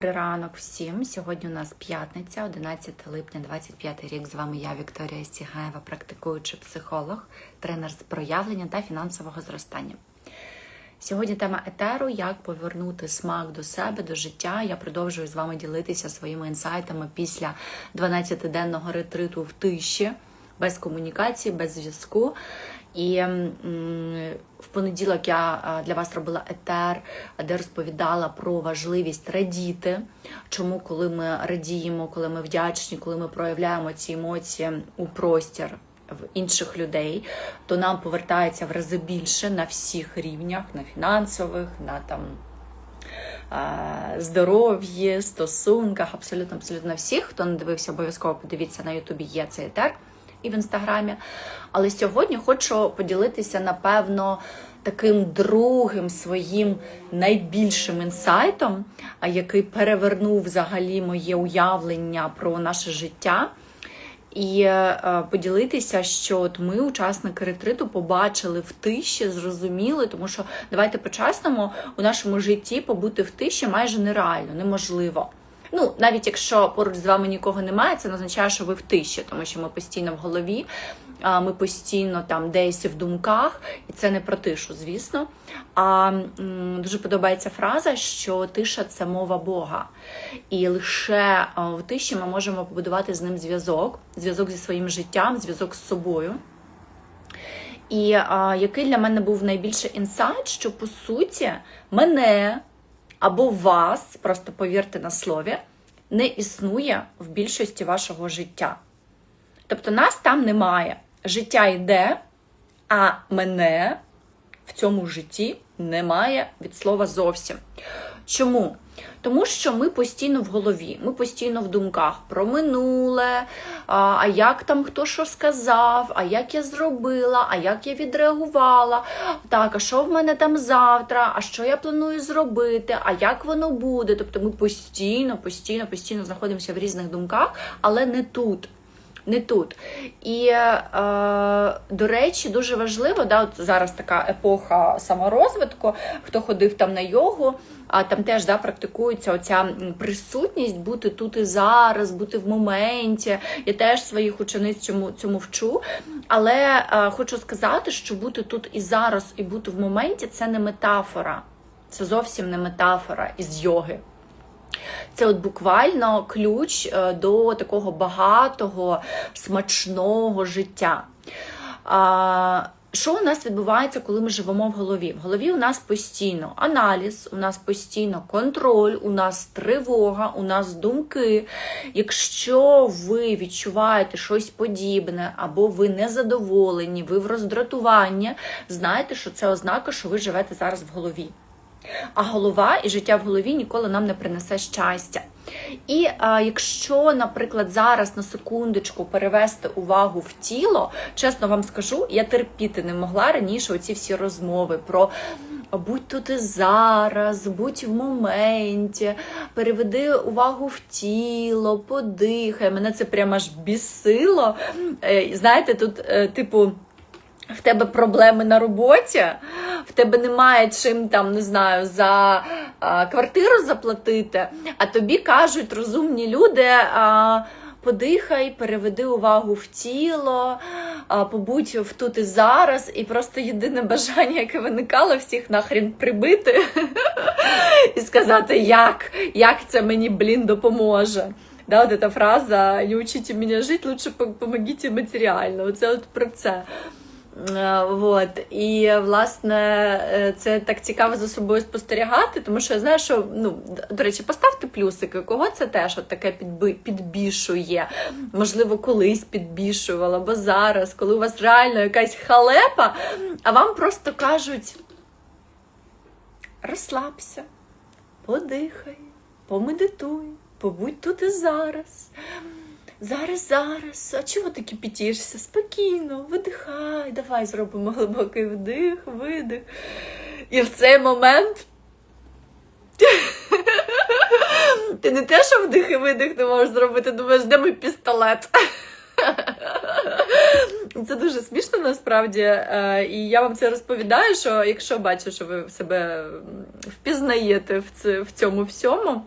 Добрий ранок всім. Сьогодні у нас п'ятниця, 11 липня, 25 рік. З вами я, Вікторія Сігаєва, практикуючий психолог, тренер з проявлення та фінансового зростання. Сьогодні тема етеру: як повернути смак до себе, до життя. Я продовжую з вами ділитися своїми інсайтами після 12-денного ретриту в тиші, без комунікації, без зв'язку. І в понеділок я для вас робила етер, де розповідала про важливість радіти. Чому, коли ми радіємо, коли ми вдячні, коли ми проявляємо ці емоції у простір в інших людей, то нам повертається в рази більше на всіх рівнях, на фінансових, на там. Здоров'ї, стосунках, абсолютно абсолютно всіх. Хто не дивився, обов'язково подивіться на Ютубі є цей етер і в інстаграмі. Але сьогодні хочу поділитися, напевно, таким другим своїм найбільшим інсайтом, який перевернув взагалі моє уявлення про наше життя. І е, поділитися, що от ми, учасники ретриту, побачили в тиші, зрозуміли, тому що давайте по-чесному у нашому житті побути в тиші майже нереально, неможливо. Ну, навіть якщо поруч з вами нікого немає, це не означає, що ви в тиші, тому що ми постійно в голові, ми постійно там десь в думках, і це не про тишу, звісно. А дуже подобається фраза, що тиша це мова Бога. І лише в тиші ми можемо побудувати з ним зв'язок, зв'язок зі своїм життям, зв'язок з собою. І а, який для мене був найбільший інсайт, що по суті мене або вас, просто повірте на слові, не існує в більшості вашого життя. Тобто нас там немає. Життя йде, а мене в цьому житті немає від слова зовсім. Чому? Тому що ми постійно в голові, ми постійно в думках про минуле, а, як там хто що сказав, а як я зробила, а як я відреагувала, так, а що в мене там завтра, а що я планую зробити, а як воно буде. Тобто ми постійно, постійно, постійно знаходимося в різних думках, але не тут. Не тут. І, е, до речі, дуже важливо, да, от зараз така епоха саморозвитку, хто ходив там на йогу, а там теж да, практикується оця присутність, бути тут і зараз, бути в моменті. Я теж своїх учениць цьому, цьому вчу. Але е, хочу сказати, що бути тут і зараз, і бути в моменті це не метафора. Це зовсім не метафора із йоги. Це от буквально ключ е, до такого багатого, смачного життя. Що у нас відбувається, коли ми живемо в голові? В голові у нас постійно аналіз, у нас постійно контроль, у нас тривога, у нас думки. Якщо ви відчуваєте щось подібне, або ви незадоволені, ви в роздратуванні, знайте, що це ознака, що ви живете зараз в голові. А голова і життя в голові ніколи нам не принесе щастя. І а, якщо, наприклад, зараз на секундочку перевести увагу в тіло, чесно вам скажу, я терпіти не могла раніше оці всі розмови про будь тут і зараз, будь в моменті, переведи увагу в тіло, подихай. Мене це прямо аж бісило. Е, Знаєте, тут, е, типу. В тебе проблеми на роботі, в тебе немає чим там, не знаю, за а, квартиру заплатити, а тобі кажуть розумні люди. А, Подихай, переведи увагу в тіло, побудь в тут і зараз, і просто єдине бажання, яке виникало, всіх нахрен прибити і сказати, як, як це мені, блін, допоможе. Да, от ця фраза «Не учите мене жити, лучше помогите матеріально. Оце от про це. Е, Вот. І власне е, це так цікаво за собою спостерігати, тому що я знаю, що ну до речі, поставте плюсики, кого це теж от таке підбішує. Можливо, колись підбішувало, або зараз, коли у вас реально якась халепа, а вам просто кажуть: розслабся, подихай, помедитуй, побудь тут і зараз. Зараз, зараз, а чого ти кипітішся? Спокійно, видихай, давай зробимо глибокий вдих, видих. І в цей момент ти не те, що вдих і видих не можеш зробити, думаєш, де мій пістолет? Це дуже смішно насправді. Е, І я вам це розповідаю, що якщо бачу, що ви себе впізнаєте в цьому всьому.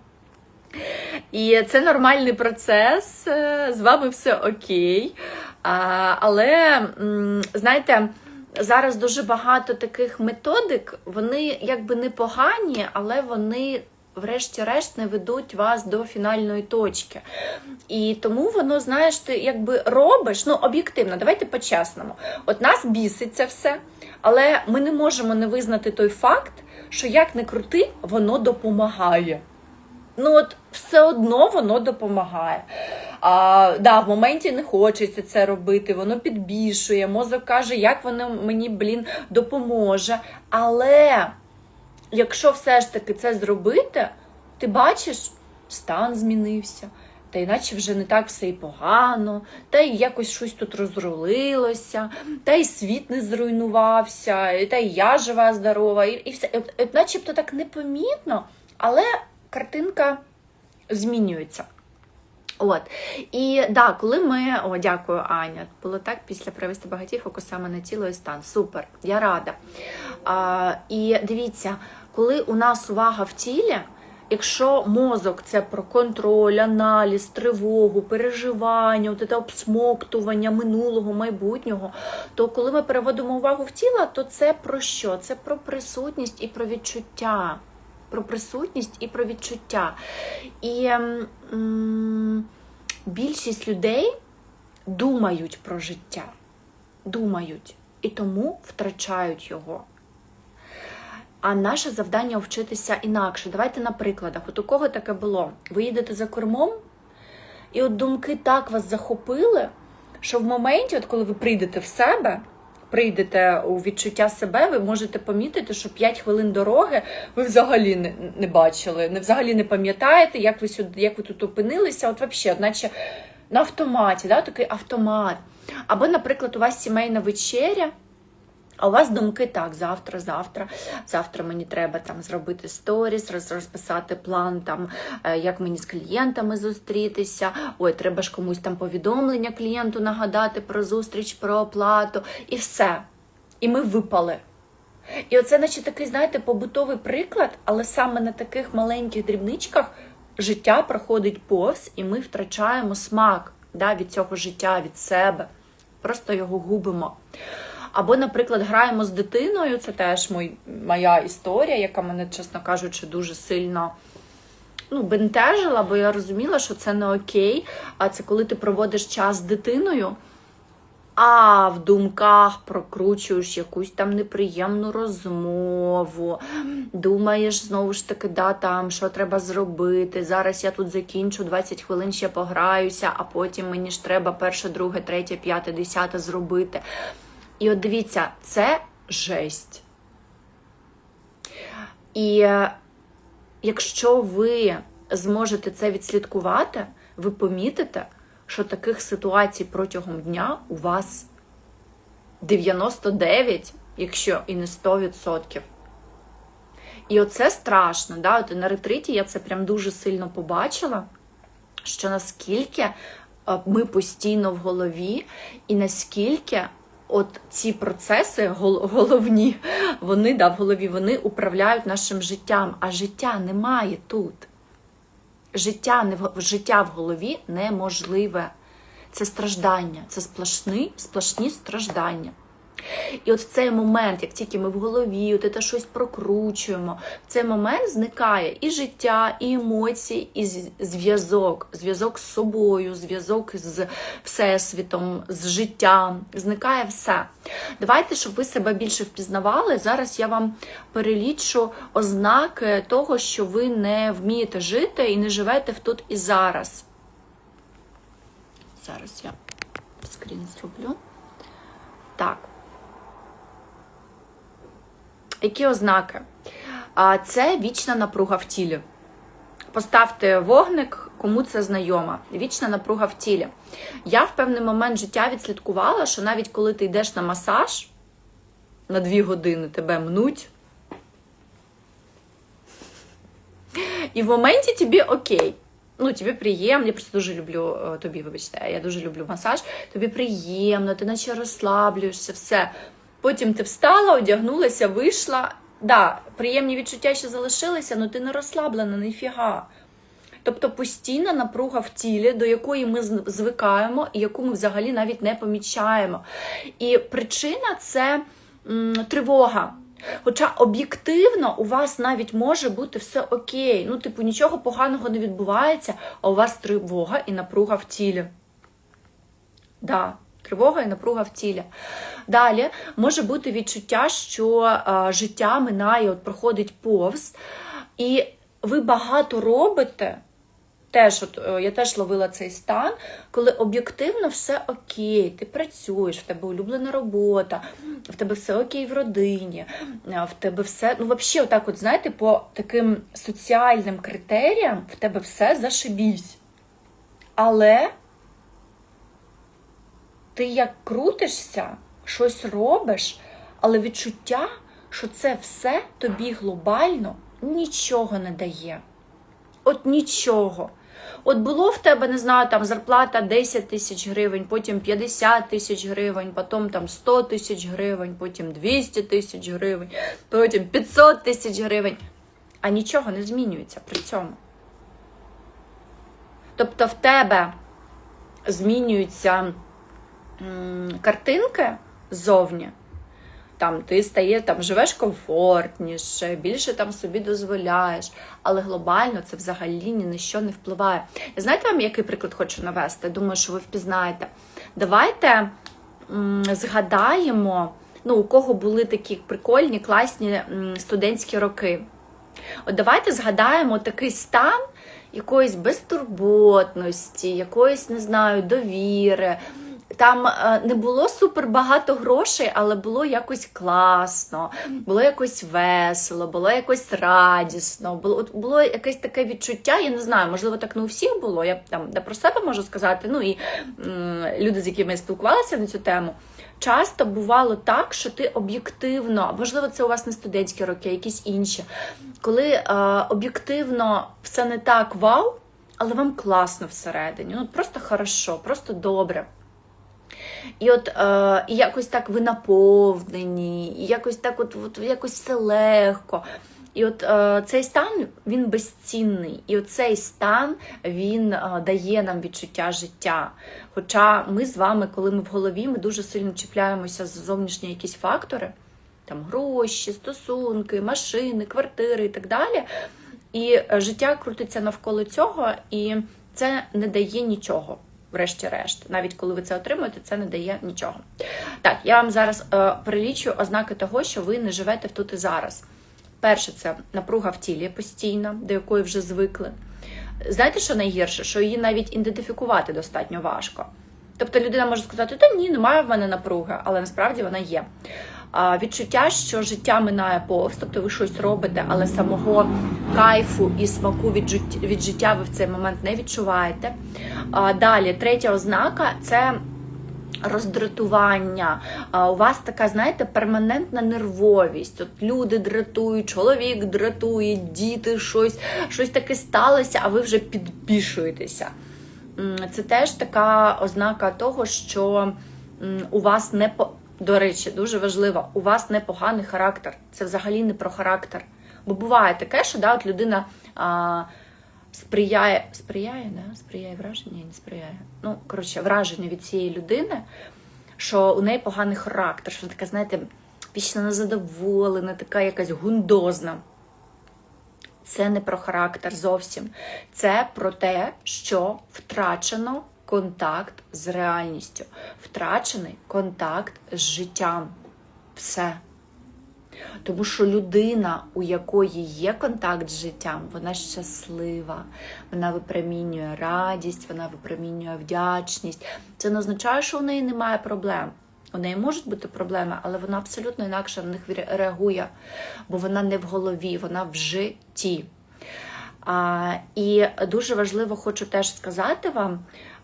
І це нормальний процес, е, з вами все окей. Але, знаєте, зараз дуже багато таких методик, вони якби непогані, але вони. Врешті-решт не ведуть вас до фінальної точки. І тому воно, знаєш, ти якби робиш, ну об'єктивно, давайте по-чесному. От нас бісить це все, але ми не можемо не визнати той факт, що як не крути, воно допомагає. Ну, от все одно воно допомагає. А, да, в моменті не хочеться це робити, воно підбільшує, мозок каже, як воно мені, блін, допоможе. Але якщо все ж таки це зробити, ти бачиш, стан змінився. Та іначе вже не так все і погано, та й якось щось тут розрулилося, та й світ не зруйнувався, та й я жива, здорова, і, і все. От, начебто так непомітно, але картинка змінюється. От. І да, коли ми. О, дякую, Аня. Було так після привести багатій саме на тіло і стан. Супер, я рада. А, і дивіться, коли у нас увага в тілі, якщо мозок це про контроль, аналіз, тривогу, переживання, от це обсмоктування минулого, майбутнього, то коли ми переводимо увагу в тіло, то це про що? Це про присутність і про відчуття. Про присутність і про відчуття. І м, більшість людей думають про життя, думають і тому втрачають його. А наше завдання вчитися інакше. Давайте на прикладах. От у кого таке було? Ви їдете за кормом, і от думки так вас захопили, що в моменті, от коли ви прийдете в себе, прийдете у відчуття себе, ви можете помітити, що 5 хвилин дороги ви взагалі не, не бачили, не взагалі не пам'ятаєте, як ви сюди, як ви тут опинилися. От взагалі, наче на автоматі, да, такий автомат. Або, наприклад, у вас сімейна вечеря. А у вас думки так, завтра, завтра, завтра мені треба там зробити сторіс, роз- розписати план, там, е, як мені з клієнтами зустрітися. Ой, треба ж комусь там повідомлення клієнту нагадати про зустріч, про оплату, і все. І ми випали. І оце, наче такий, знаєте, побутовий приклад, але саме на таких маленьких дрібничках життя проходить повз, і ми втрачаємо смак да, від цього життя, від себе. Просто його губимо. Або, наприклад, граємо з дитиною, це теж мой, моя історія, яка мене, чесно кажучи, дуже сильно ну, бентежила, бо я розуміла, що це не окей. А це коли ти проводиш час з дитиною, а в думках прокручуєш якусь там неприємну розмову, думаєш знову ж таки, да, там, що треба зробити. Зараз я тут закінчу 20 хвилин ще пограюся, а потім мені ж треба перше, друге, третє, п'яте, десяте зробити. І от дивіться, це жесть. І е, якщо ви зможете це відслідкувати, ви помітите, що таких ситуацій протягом дня у вас 99, якщо і не 100%. І оце страшно. Да? От на ретриті я це прям дуже сильно побачила, що наскільки е, ми постійно в голові, і наскільки от ці процеси головні, вони да, в голові вони управляють нашим життям, а життя немає тут. Життя, не в, життя в голові неможливе. Це страждання, це сплошні, сплошні страждання. І от в цей момент, як тільки ми в голові, от це щось прокручуємо, в цей момент зникає і життя, і емоції, і зв'язок, зв'язок з собою, зв'язок з всесвітом, з життям. Зникає все. Давайте, щоб ви себе більше впізнавали. Зараз я вам перелічу ознаки того, що ви не вмієте жити і не живете в тут і зараз. Зараз я скрін зроблю. Так. Які ознаки? Це вічна напруга в тілі. Поставте вогник, кому це знайома. Вічна напруга в тілі. Я в певний момент життя відслідкувала, що навіть коли ти йдеш на масаж на дві години тебе мнуть. І в моменті тобі окей. Ну, тобі приємно, я просто дуже люблю е, тобі, вибачте, я дуже люблю масаж. Тобі приємно, ти наче розслаблюєшся, все. Потім ти встала, одягнулася, вийшла. Да, приємні відчуття ще залишилися, але ти не розслаблена, ніфіга. Тобто постійна напруга в тілі, до якої ми звикаємо і яку ми взагалі навіть не помічаємо. І причина це м, тривога. Хоча об'єктивно у вас навіть може бути все окей. Ну, типу, нічого поганого не відбувається, а у вас тривога і напруга в тілі. Да, тривога і напруга в тілі. Далі може бути відчуття, що життя минає, от проходить повз, і ви багато робите. Теж, от, е, я теж ловила цей стан, коли об'єктивно все окей, ти працюєш, в тебе улюблена робота, в тебе все окей в родині, е, в тебе все, ну взагалі, отак, от, знаєте, по таким соціальним критеріям в тебе все зашибісь. Але ти як крутишся, щось робиш, але відчуття, що це все тобі глобально нічого не дає. От нічого. От було в тебе, не знаю, там зарплата 10 тисяч гривень, потім 50 тисяч гривень, потім там 100 тисяч гривень, потім 200 тисяч гривень, потім 500 тисяч гривень. А нічого не змінюється при цьому. Тобто в тебе змінюються м, картинки ззовні. Там ти стає, там живеш комфортніше, більше там собі дозволяєш, але глобально це взагалі ні на що не впливає. Знаєте вам, який приклад хочу навести? Думаю, що ви впізнаєте. Давайте згадаємо, ну, у кого були такі прикольні, класні студентські роки. От давайте згадаємо такий стан якоїсь безтурботності, якоїсь, не знаю, довіри. Там е, не було супер багато грошей, але було якось класно, було якось весело, було якось радісно, було, було якесь таке відчуття, я не знаю, можливо, так не у всіх було. Я там про себе можу сказати. Ну і м, люди, з якими я спілкувалася на цю тему. Часто бувало так, що ти об'єктивно, можливо, це у вас не студентські роки, а якісь інші, коли е, об'єктивно все не так вау, але вам класно всередині. Ну просто хорошо, просто добре. І от е, якось так ви наповнені, і якось так, от, от якось все легко. І от е, цей стан він безцінний. І от цей стан він е, дає нам відчуття життя. Хоча ми з вами, коли ми в голові, ми дуже сильно чіпляємося за зовнішні якісь фактори, там гроші, стосунки, машини, квартири і так далі. І життя крутиться навколо цього, і це не дає нічого. Врешті-решт, навіть коли ви це отримуєте, це не дає нічого. Так, я вам зараз е, перелічу ознаки того, що ви не живете в тут і зараз. Перше, це напруга в тілі постійна, до якої вже звикли. Знаєте, що найгірше? Що її навіть ідентифікувати достатньо важко. Тобто людина може сказати, та ні, немає в мене напруги, але насправді вона є. Відчуття, що життя минає повз, тобто ви щось робите, але самого кайфу і смаку від життя, ви в цей момент не відчуваєте. Далі, третя ознака це роздратування. У вас така, знаєте, перманентна нервовість. От люди дратують, чоловік дратує, діти щось, щось таке сталося, а ви вже підбішуєтеся. Це теж така ознака того, що у вас не. До речі, дуже важливо, у вас непоганий характер. Це взагалі не про характер. Бо буває таке, що да, от людина а, сприяє, сприяє, да? сприяє враження, не сприяє. Ну, коротше, враження від цієї людини, що у неї поганий характер, що вона така, знаєте, вічно незадоволена, така якась гундозна. Це не про характер зовсім. Це про те, що втрачено контакт з реальністю, втрачений контакт з життям. Все. Тому що людина, у якої є контакт з життям, вона щаслива, вона випромінює радість, вона випромінює вдячність. Це не означає, що у неї немає проблем. У неї можуть бути проблеми, але вона абсолютно інакше на них реагує, бо вона не в голові, вона в житті. А, І дуже важливо хочу теж сказати вам,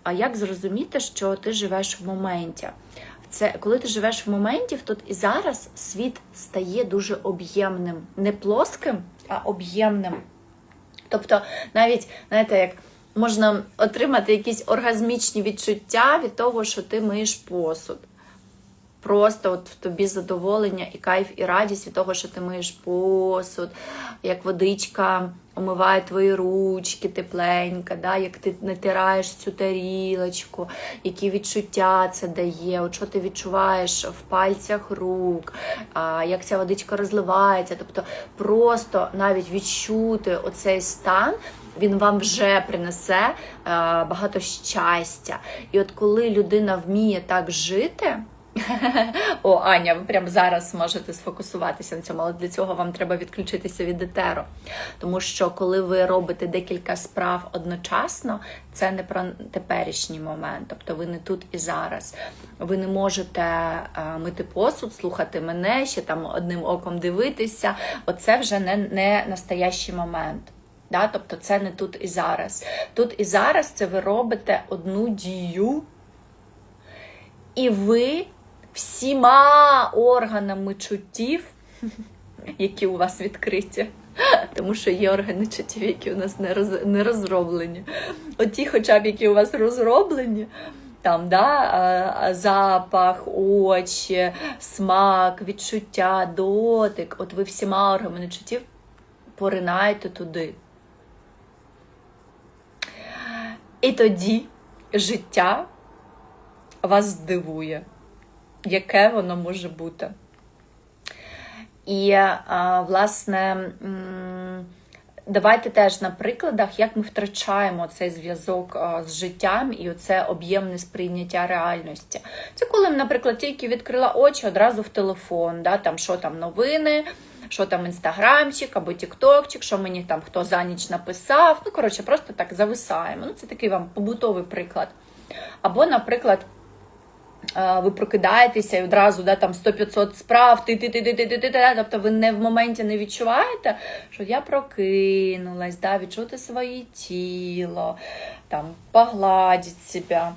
а як зрозуміти, що ти живеш в моменті. Це коли ти живеш в моменті, тут і зараз світ стає дуже об'ємним, не плоским, а об'ємним. Тобто, навіть, знаєте, як можна отримати якісь оргазмічні відчуття від того, що ти миєш посуд. Просто от в тобі задоволення і кайф, і радість від того, що ти миєш посуд, як водичка омиває твої ручки тепленько, да, як ти натираєш цю тарілочку, які відчуття це дає, от що ти відчуваєш в пальцях рук, а, як ця водичка розливається. Тобто просто навіть відчути оцей стан. Він вам вже принесе е, багато щастя. І от коли людина вміє так жити, о, Аня, ви прямо зараз можете сфокусуватися на цьому, але для цього вам треба відключитися від етеру. Тому що коли ви робите декілька справ одночасно, це не про теперішній момент, тобто ви не тут і зараз. Ви не можете е, мити посуд, слухати мене, ще там одним оком дивитися. Оце вже не, не настоящий момент. Да? Тобто це не тут і зараз. Тут і зараз це ви робите одну дію, і ви всіма органами чуттів, які у вас відкриті. Тому що є органи чуттів, які у нас не, роз, не розроблені. Оті, хоча б які у вас розроблені, там, да, запах, очі, смак, відчуття, дотик. От ви всіма органами чуттів поринаєте туди. І тоді життя вас здивує, яке воно може бути. І, власне, давайте теж на прикладах, як ми втрачаємо цей зв'язок з життям і оце об'ємне сприйняття реальності. Це коли, наприклад, тільки відкрила очі одразу в телефон, да, там що там новини що там інстаграмчик або тіктокчик, що мені там хто за ніч написав. Ну, коротше, просто так зависаємо. Ну, Це такий вам побутовий приклад. Або, наприклад, ви прокидаєтеся і одразу да, там 100-500 справ, ти ти ти ти ти ти ти тобто ви не в моменті не відчуваєте, що я прокинулась, да, відчути своє тіло, там, погладіть себе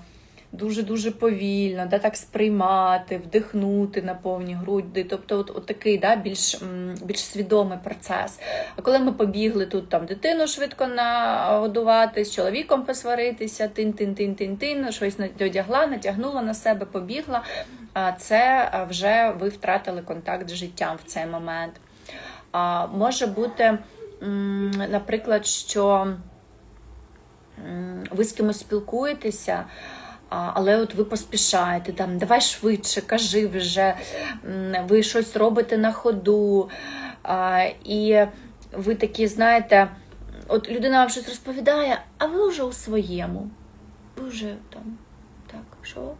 дуже-дуже повільно, да, так сприймати, вдихнути на повні груди. Тобто, от, от такий да, більш більш свідомий процес. А коли ми побігли тут там дитину швидко нагодувати, з чоловіком посваритися, тин-тин-тин-тин-тин, щось одягла, натягнула на себе, побігла, це вже ви втратили контакт з життям в цей момент. А, Може бути, наприклад, що ви з кимось спілкуєтеся. Але от ви поспішаєте, там, давай швидше, кажи вже, ви щось робите на ходу. І ви такі, знаєте, от людина вам щось розповідає, а ви вже у своєму. Ви вже там, так, що?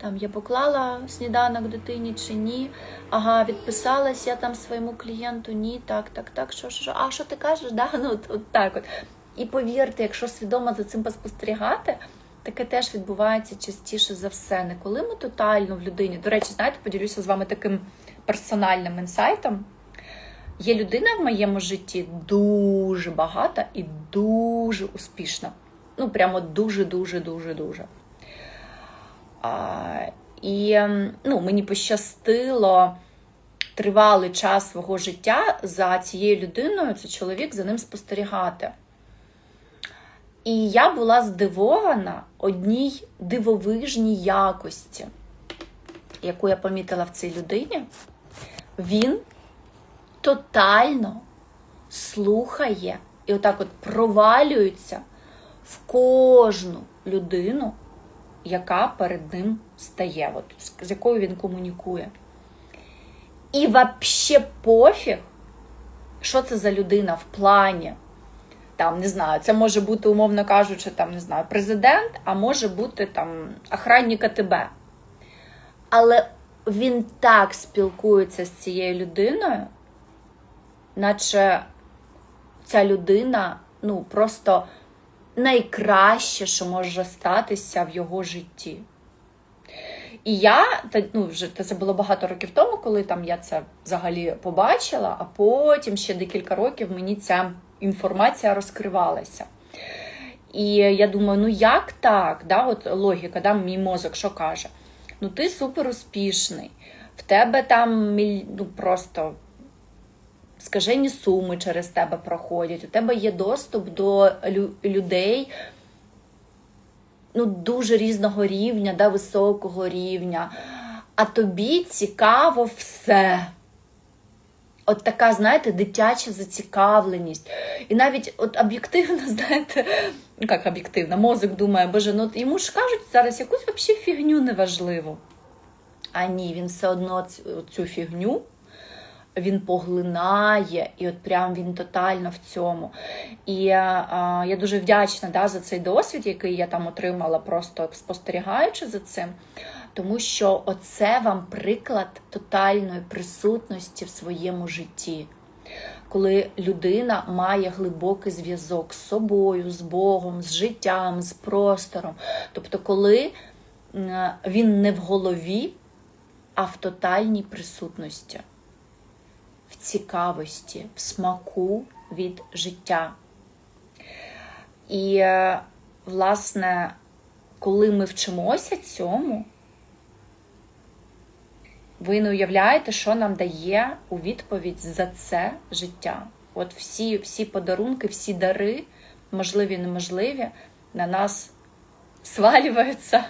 Там я поклала сніданок дитині чи ні. Ага, відписалась я там своєму клієнту, ні, так, так, так, що, що, що. А що ти кажеш? Да? Ну, от, от так от. І повірте, якщо свідомо за цим поспостерігати. Таке теж відбувається частіше за все. Не коли ми тотально в людині. До речі, знаєте, поділюся з вами таким персональним інсайтом. Є людина в моєму житті дуже багата і дуже успішна. Ну, прямо дуже-дуже-дуже-дуже. І ну, мені пощастило тривалий час свого життя за цією людиною, це чоловік, за ним спостерігати. І я була здивована одній дивовижній якості, яку я помітила в цій людині. Він тотально слухає і отак от провалюється в кожну людину, яка перед ним стає, от, з якою він комунікує. І взагалі пофіг, що це за людина в плані там не знаю, це може бути, умовно кажучи, там не знаю, президент, а може бути там охранник АТБ. Але він так спілкується з цією людиною, наче ця людина ну, просто найкраще, що може статися в його житті. І я ну, вже це було багато років тому, коли там я це взагалі побачила, а потім ще декілька років мені ця інформація розкривалася. І я думаю, ну як так? Да, от Логіка, да, мій мозок що каже? Ну, ти супер успішний, в тебе там ну, просто скажені суми через тебе проходять, у тебе є доступ до людей ну, дуже різного рівня, да, високого рівня. А тобі цікаво все. От така, знаєте, дитяча зацікавленість. І навіть от об'єктивно, знаєте, ну як об'єктивно, мозок думає, боже, ну йому ж кажуть зараз якусь взагалі фігню неважливу. А ні, він все одно цю, фігню він поглинає, і от прям він тотально в цьому. І а, я дуже вдячна да, за цей досвід, який я там отримала, просто спостерігаючи за цим. Тому що оце вам приклад тотальної присутності в своєму житті. Коли людина має глибокий зв'язок з собою, з Богом, з життям, з простором. Тобто, коли він не в голові, а в тотальній присутності в цікавості, в смаку від життя. І, е, власне, коли ми вчимося цьому, ви не уявляєте, що нам дає у відповідь за це життя. От всі всі подарунки, всі дари, можливі неможливі, на нас свалюються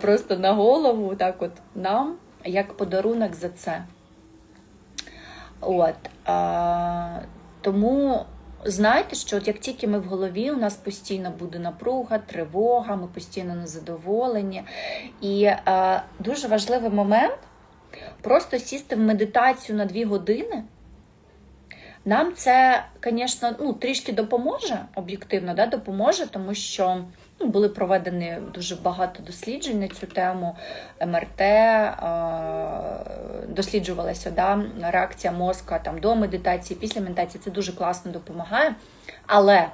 просто на голову, так от нам, як подарунок за це. От, а, Тому знайте, що от як тільки ми в голові, у нас постійно буде напруга, тривога, ми постійно незадоволені. І а, дуже важливий момент просто сісти в медитацію на дві години. Нам це, звісно, ну, трішки допоможе, об'єктивно, да, допоможе, тому що ну, були проведені дуже багато досліджень на цю тему МРТ, досліджувалася да, реакція мозка там, до медитації, після медитації. Це дуже класно допомагає. Але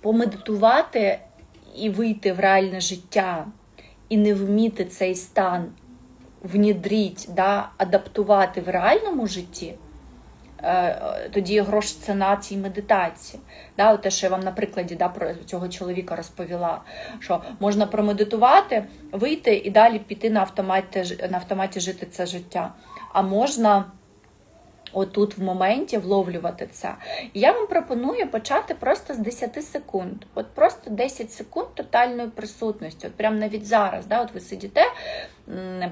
помедитувати і вийти в реальне життя, і не вміти цей стан внідріть, да, адаптувати в реальному житті. Е, тоді грош ціна цій медитації. Да, те, що я вам на прикладі да, про цього чоловіка розповіла, що можна промедитувати, вийти і далі піти на автоматі, на автоматі жити це життя. А можна отут в моменті вловлювати це. І я вам пропоную почати просто з 10 секунд. От просто 10 секунд тотальної присутності. От прямо навіть зараз, да, от ви сидите,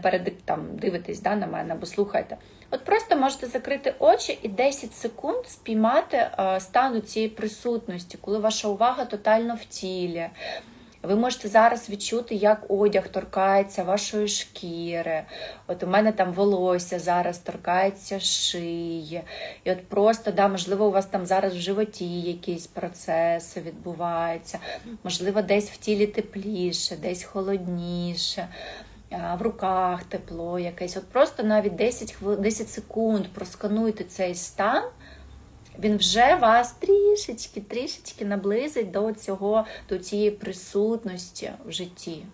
перед там дивитесь да, на мене або слухаєте. От просто можете закрити очі і 10 секунд спіймати е, стану цієї присутності, коли ваша увага тотально в тілі. Ви можете зараз відчути, як одяг торкається вашої шкіри. От у мене там волосся зараз торкається шиї. І от просто, да, можливо, у вас там зараз в животі якісь процеси відбуваються, можливо, десь в тілі тепліше, десь холодніше. В руках тепло якесь. От просто навіть 10 хвил... 10 секунд проскануйте цей стан він вже вас трішечки, трішечки наблизить до цього, до цієї присутності в житті.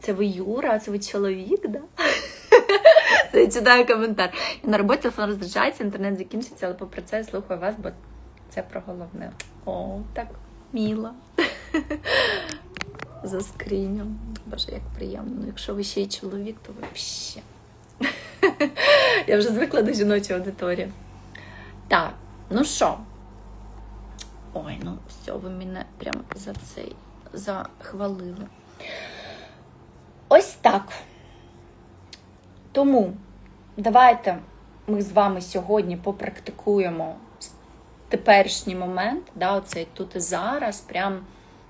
Це ви Юра, це ви чоловік, да? Я читаю коментар. На роботі телефон розряджається, інтернет закінчиться, але попри це я слухаю вас, бо це про головне. О, так міло за скринем. Боже, як приємно. Ну, Якщо ви ще й чоловік, то взагалі. Я вже звикла до жіночої аудиторії. Так, ну що? Ой, ну все, ви мене прямо за цей захвалили. Ось так. Тому давайте ми з вами сьогодні попрактикуємо теперішній момент, да, оцей тут і зараз, прям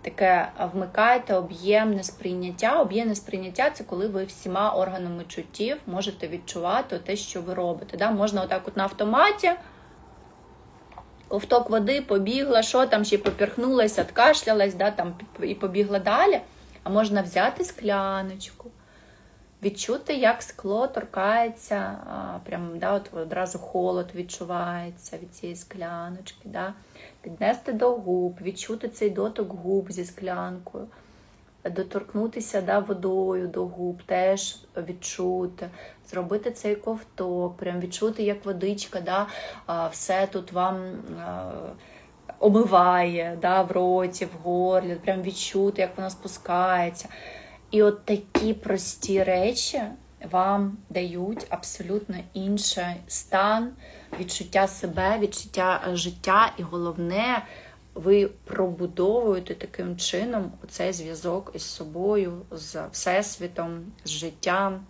таке вмикайте об'ємне сприйняття. Об'ємне сприйняття це коли ви всіма органами чуттів можете відчувати те, що ви робите. Да? Можна отак от на автоматі. Ковток води побігла, що там ще поперхнулася, откашлялась, да, там, і побігла далі. А можна взяти скляночку, відчути, як скло торкається, а, прям, да, от одразу холод відчувається від цієї скляночки. Да піднести до губ, відчути цей доток губ зі склянкою, доторкнутися да, водою до губ, теж відчути, зробити цей ковток, прям відчути, як водичка, да, все тут вам. Омиває да, в роті, в горлі, прям відчути, як вона спускається. І от такі прості речі вам дають абсолютно інший стан, відчуття себе, відчуття життя, і головне ви пробудовуєте таким чином цей зв'язок із собою, з Всесвітом, з життям.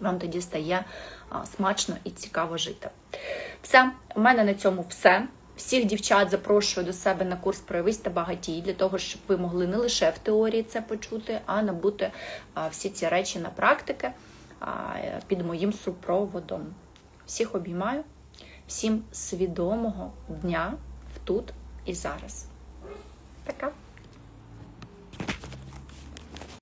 Вам тоді стає смачно і цікаво жити. Все, у мене на цьому все. Всіх дівчат запрошую до себе на курс Проявись та багатій для того, щоб ви могли не лише в теорії це почути, а набути всі ці речі на практики під моїм супроводом. Всіх обіймаю, всім свідомого дня тут і зараз. Пока!